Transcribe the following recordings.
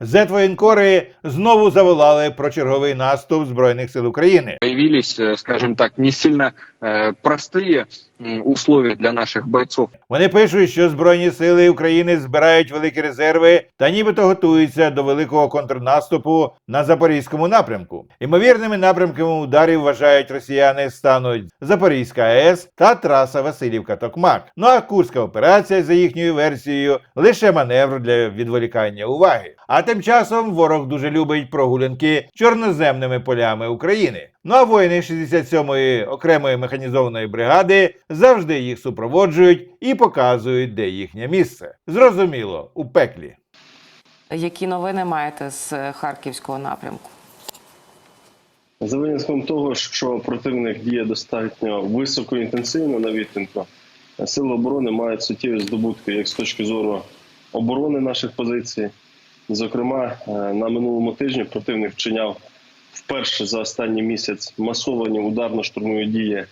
Зетвоєнкори знову заволали про черговий наступ збройних сил України. появились, э, скажем так, не сильно э, простые м, условия для наших бойцов. Вони пишуть, що збройні сили України збирають великі резерви та нібито готуються до великого контрнаступу на запорізькому напрямку. Імовірними напрямками ударів вважають росіяни стануть Запорізька АЕС та траса Васильівка-Токмак. Ну а Курська операція за їхньою версією лише маневр для відволікання уваги. А тим часом ворог дуже любить прогулянки чорноземними полями України. Ну а воїни 67-ї окремої механізованої бригади завжди їх супроводжують і показують, де їхнє місце. Зрозуміло, у пеклі. Які новини маєте з харківського напрямку? За винятком того, що противник діє достатньо високоінтенсивно на відтинку, сили оборони мають суттєві здобутки як з точки зору оборони наших позицій. Зокрема, е, на минулому тижні противник вчиняв вперше за останній місяць масовані ударно-штурмові дії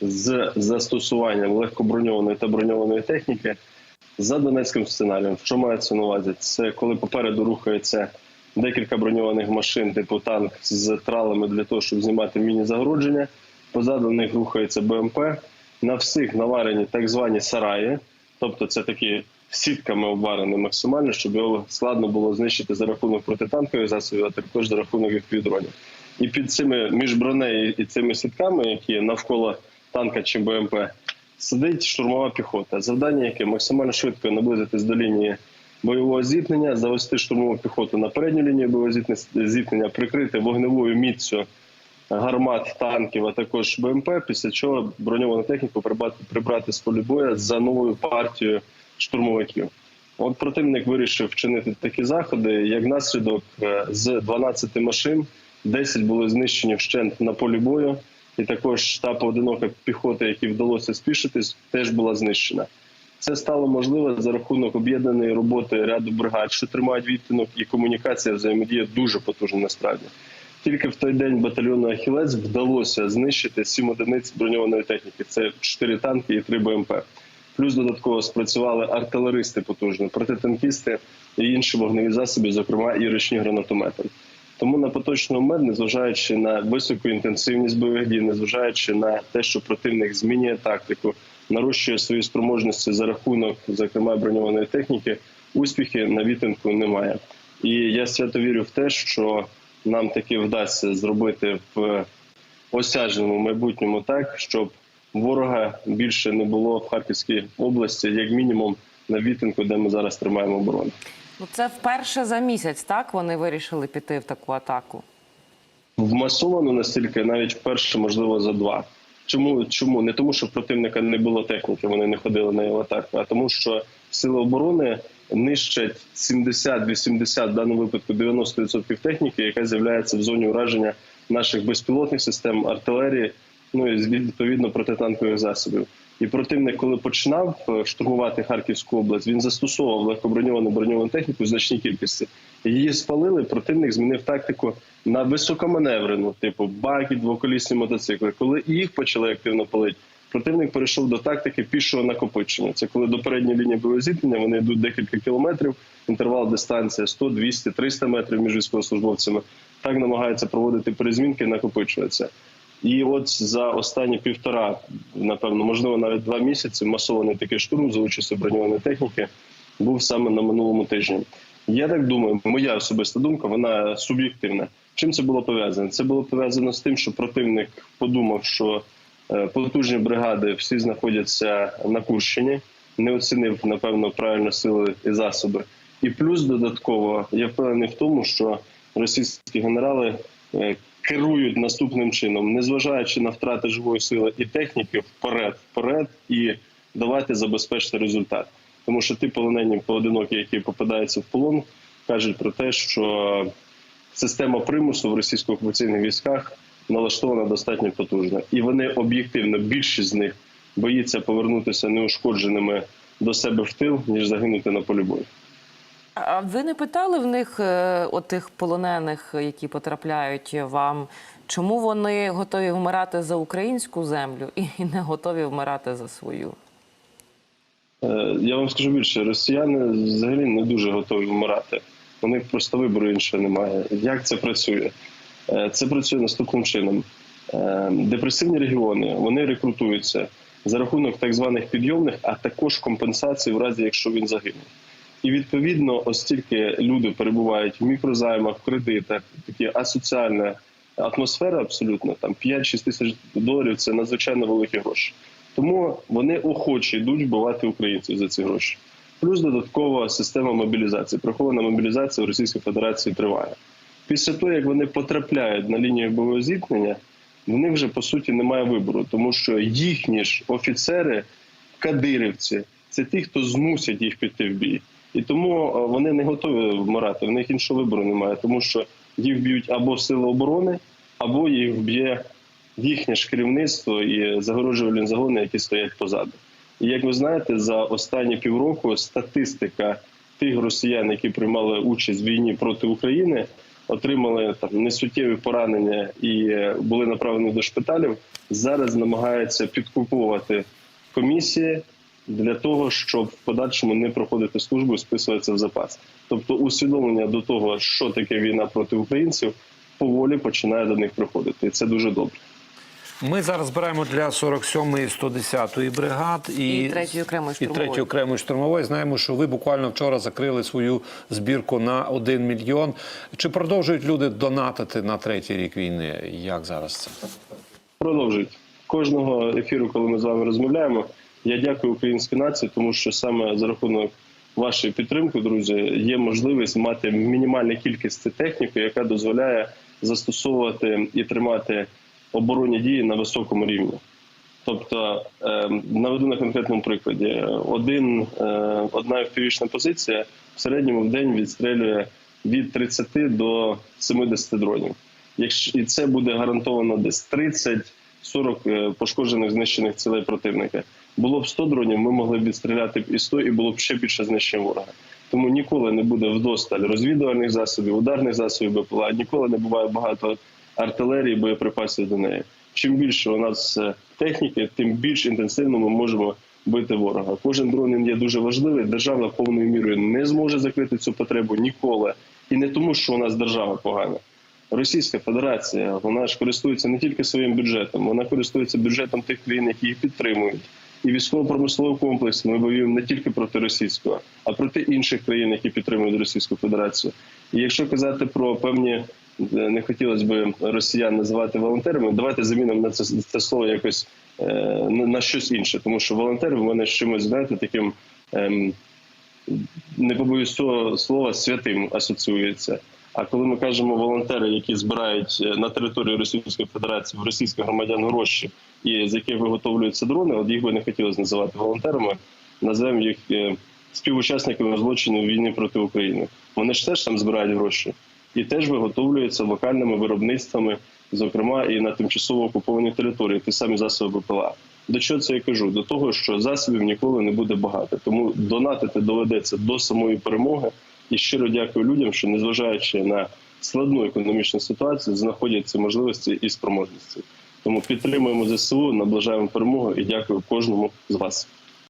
з застосуванням легкоброньованої та броньованої техніки за донецьким сценарієм. Що мається на увазі? Це коли попереду рухається декілька броньованих машин, типу танк з тралами для того, щоб знімати міні-загородження. Позаду них рухається БМП. На всіх наварені так звані сараї, тобто це такі сітками обварені максимально, щоб його складно було знищити за рахунок протитанкових засобів, а також за рахунок FPV-дронів. І під цими між бронею і цими сітками, які навколо танка чи БМП, сидить штурмова піхота. Завдання, яке максимально швидко наблизитись до лінії бойового зіткнення, завести штурмову піхоту на передню лінію бойового зіткнення- прикрити вогневою міцю гармат, танків, а також БМП, після чого броньовану техніку прибрати, прибрати з полю бою за новою партією штурмовиків. От противник вирішив вчинити такі заходи. Як наслідок, е, з 12 машин 10 були знищені вщент на полі бою, і також та поодинока піхота, якій вдалося спішитись, теж була знищена. Це стало можливо за рахунок об'єднаної роботи ряду бригад, що тримають відтинок, і комунікація взаємодія дуже потужна насправді. Тільки в той день батальйону Ахілець вдалося знищити сім одиниць броньованої техніки. Це 4 танки і 3 БМП. Плюс додатково спрацювали артилеристи потужно, протитанкісти і інші вогневі засоби, зокрема і ручні гранатомети. Тому на поточний момент, незважаючи на високу інтенсивність бойових дій, незважаючи на те, що противник змінює тактику, нарощує свої спроможності за рахунок, зокрема броньованої техніки, успіхи на відтинку немає. І я свято вірю в те, що нам таки вдасться зробити в осяжному майбутньому так, щоб ворога більше не було в Харківській області, як мінімум на відтинку, де ми зараз тримаємо оборону. Ну, це вперше за місяць, так вони вирішили піти в таку атаку. Вмасовано настільки навіть вперше, можливо, за два. Чому чому не тому, що противника не було техніки, вони не ходили на його атаку, а тому, що сили оборони нищать 70-80, в даному випадку 90% техніки, яка з'являється в зоні ураження наших безпілотних систем, артилерії, ну і відповідно протитанкових засобів. І противник, коли починав е, штурмувати Харківську область, він застосовував легкоброньовану броньовану техніку в значній кількості. Її спалили. Противник змінив тактику на високоманеврену, типу баки, двоколісні мотоцикли. Коли їх почали активно палити, противник перейшов до тактики пішого накопичення. Це коли до передньої лінії бойового зіткнення вони йдуть декілька кілометрів, інтервал дистанція 100, 200, 300 метрів між військовослужбовцями. Так намагаються проводити перезмінки, накопичуватися. І от за останні півтора, напевно, можливо, навіть два місяці масований такий штурм за участю броньованої техніки був саме на минулому тижні. Я так думаю, моя особиста думка, вона суб'єктивна. Чим це було пов'язано? Це було пов'язано з тим, що противник подумав, що е, потужні бригади всі знаходяться на Курщині, не оцінив напевно правильно сили і засоби. І плюс додатково я впевнений в тому, що російські генерали е, керують наступним чином, незважаючи на втрати живої сили і техніки, вперед, вперед і давайте забезпечити результат. Тому що ті полонені поодинокі, які попадаються в полон, кажуть про те, що система примусу в російсько-окупаційних військах налаштована достатньо потужно, і вони об'єктивно більшість з них боїться повернутися неушкодженими до себе в тил, ніж загинути на полі бою. А ви не питали в них е, отих полонених, які потрапляють вам, чому вони готові вмирати за українську землю і не готові вмирати за свою? Е, Я вам скажу більше, росіяни взагалі не дуже готові вмирати. У них просто вибору іншого немає. Як це працює? Е, Це працює наступним чином. Депресивні регіони вони рекрутуються за рахунок так званих підйомних, а також компенсації в разі, якщо він загине. І відповідно, оскільки люди перебувають в мікрозаймах, в кредитах, такі асоціальна атмосфера, абсолютно там 5-6 тисяч доларів це надзвичайно великі гроші. Тому вони охоче йдуть вбивати українців за ці гроші. Плюс додаткова система мобілізації. Прихована мобілізація в Російській Федерації триває. Після того, як вони потрапляють на лінію бойового зіткнення, в них вже по суті немає вибору, тому що їхні ж офіцери, кадирівці, це ті, хто змусять їх піти в бій. І тому е, вони не готові вмирати. В них іншого вибору немає, тому що їх б'ють або сили оборони, або їх вб'є їхнє ж керівництво і загороджувальні загони, які стоять позаду. І як ви знаєте, за останні півроку статистика тих росіян, які приймали участь в війні проти України, отримали там несуттєві поранення і е, були направлені до шпиталів. Зараз намагаються підкуповувати комісії для того, щоб в подальшому не проходити службу і списуватися в запас. Тобто, усвідомлення до того, що таке війна проти українців, поволі починає до них приходити, і це дуже добре. Ми зараз збираємо для 47-ї 110-ї бригад і, І третьої окремої і штурмової. третьої окремої штурмової. Знаємо, що ви буквально вчора закрили свою збірку на 1 мільйон. Чи продовжують люди донатити на третій рік війни? Як зараз це? продовжують кожного ефіру, коли ми з вами розмовляємо. Я дякую українській нації, тому що саме за рахунок вашої підтримки, друзі, є можливість мати мінімальну кількість техніки, яка дозволяє застосовувати і тримати оборонні дії на високому рівні. Тобто е, наведу на конкретному прикладі: один е, одна FPV-шна позиція в середньому в день відстрелює від 30 до 70 дронів. Якщо і це буде гарантовано десь 30-40 е, пошкоджених знищених цілей противника. Було б 100 дронів, ми могли б відстріляти і 100, і було б ще більше знищень ворога. Тому ніколи не буде вдосталь розвідувальних засобів, ударних засобів БПЛА, ніколи не буває багато артилерії, боєприпасів до неї. Чим більше у нас е, техніки, тим більш інтенсивно ми можемо бити ворога. Кожен дрон є дуже важливий. Держава повною мірою не зможе закрити цю потребу ніколи. І не тому, що у нас держава погана. Російська Федерація вона ж користується не тільки своїм бюджетом, вона користується бюджетом тих країн, які їх підтримують. І військово-промисловий комплекс ми воюємо не тільки проти російського, а проти інших країн, які підтримують Російську Федерацію. І якщо казати про певні е, не хотілося б росіян називати волонтерами, давайте замінимо на це, це слово якось е, на, щось інше, тому що волонтери в мене з чимось знаєте таким. Ем, не побоюсь цього слова святим асоціюється. А коли ми кажемо волонтери, які збирають е, на території Російської Федерації в російських громадян гроші, і з яких виготовлюються дрони, от їх би не хотілося називати волонтерами, називаємо їх е, співучасниками злочину війни проти України. Вони ж теж там збирають гроші і теж виготовлюються локальними виробництвами, зокрема і на тимчасово окупованій території, ті самі засоби БПЛА. До чого це я кажу? До того, що засобів ніколи не буде багато. Тому донатити доведеться до самої перемоги. І щиро дякую людям, що незважаючи на складну економічну ситуацію, знаходять ці можливості і спроможності. Тому підтримуємо ЗСУ, наближаємо перемогу і дякую кожному з вас.